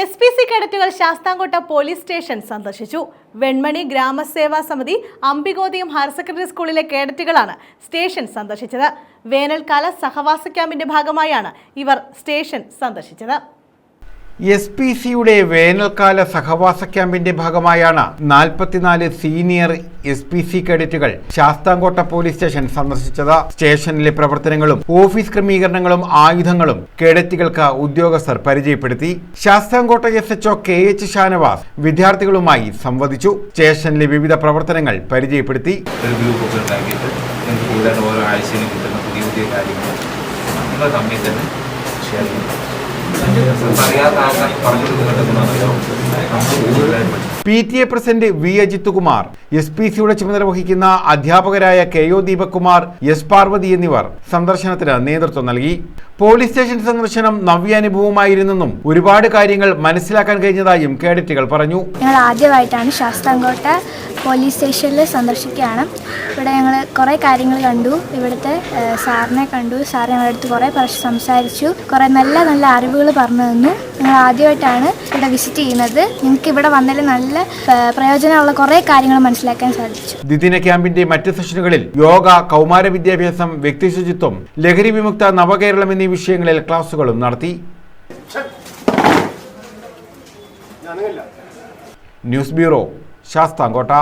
S P C കേഡറ്റുകൾ Sasthamkotta police station സന്ദർശിച്ചു. വെൺമണി ഗ്രാമസേവാ സമിതി അംബികോദയം ഹയർ സെക്കൻഡറി സ്കൂളിലെ കേഡറ്റുകളാണ് സ്റ്റേഷൻ സന്ദർശിച്ചത്. വേനൽക്കാല സഹവാസ ക്യാമ്പിന്റെ ഭാഗമായാണ് ഇവർ സ്റ്റേഷൻ സന്ദർശിച്ചത്. എസ് പി സിയുടെ വേനൽക്കാല സഹവാസ ക്യാമ്പിന്റെ ഭാഗമായാണ് നാൽപ്പത്തിനാല് സീനിയർ എസ് പി സി കേഡറ്റുകൾ ശാസ്താംകോട്ട പോലീസ് സ്റ്റേഷൻ സന്ദർശിച്ചത്. സ്റ്റേഷനിലെ പ്രവർത്തനങ്ങളും ഓഫീസ് ക്രമീകരണങ്ങളും ആയുധങ്ങളും കേഡറ്റുകൾക്ക് ഉദ്യോഗസ്ഥർ പരിചയപ്പെടുത്തി. Sasthamcotta S H O K H Shanavas വിദ്യാർത്ഥികളുമായി സംവദിച്ചു. സ്റ്റേഷനിലെ വിവിധ പ്രവർത്തനങ്ങൾ പരിചയപ്പെടുത്തി. ഓരോ കാര്യങ്ങൾ variata anche il parco di una P T A president V Ajith Kumar S P സിയുടെ ചുമതല വഹിക്കുന്ന അധ്യാപകരായ K O Deepakumar S Parvathy എന്നിവർ സന്ദർശനത്തിന് നേതൃത്വം നൽകി. പോലീസ് സ്റ്റേഷൻ സന്ദർശനം നവ്യാനുഭവമായിരുന്നെന്നും ഒരുപാട് കാര്യങ്ങൾ മനസ്സിലാക്കാൻ കഴിഞ്ഞതായും കേഡറ്റുകൾ പറഞ്ഞു. ഞങ്ങൾ ആദ്യമായിട്ടാണ് ശാസ്താംകോട്ട പോലീസ് സ്റ്റേഷനിൽ സന്ദർശിക്കുകയാണ്. ഇവിടെ ഞങ്ങൾ കുറേ കാര്യങ്ങൾ കണ്ടു. ഇവിടുത്തെ സാറിനെ കണ്ടു. സാർ ഞങ്ങളുടെ അടുത്ത് കുറേ പ്രാവശ്യം സംസാരിച്ചു. കുറേ നല്ല നല്ല അറിവുകൾ പറഞ്ഞു തന്നു. ഞങ്ങൾ ആദ്യമായിട്ടാണ് ഇവിടെ വിസിറ്റ് ചെയ്യുന്നത്. ഞങ്ങൾക്ക് ഇവിടെ വന്നതിൽ നല്ല ഏഹ്, പ്രയോജനമുള്ള കുറേ കാര്യങ്ങൾ മനസ്സിലാക്കാൻ സാധിച്ചു. ദ്വിദിന ക്യാമ്പിന്റെ മറ്റ് സെഷനുകളിൽ യോഗ കൗമാര വിദ്യാഭ്യാസം വ്യക്തി ശുചിത്വം ലഹരി വിമുക്ത നവകേരളം എന്നീ വിഷയങ്ങളിൽ ക്ലാസുകളും നടത്തി. News bureau Sasthamcotta.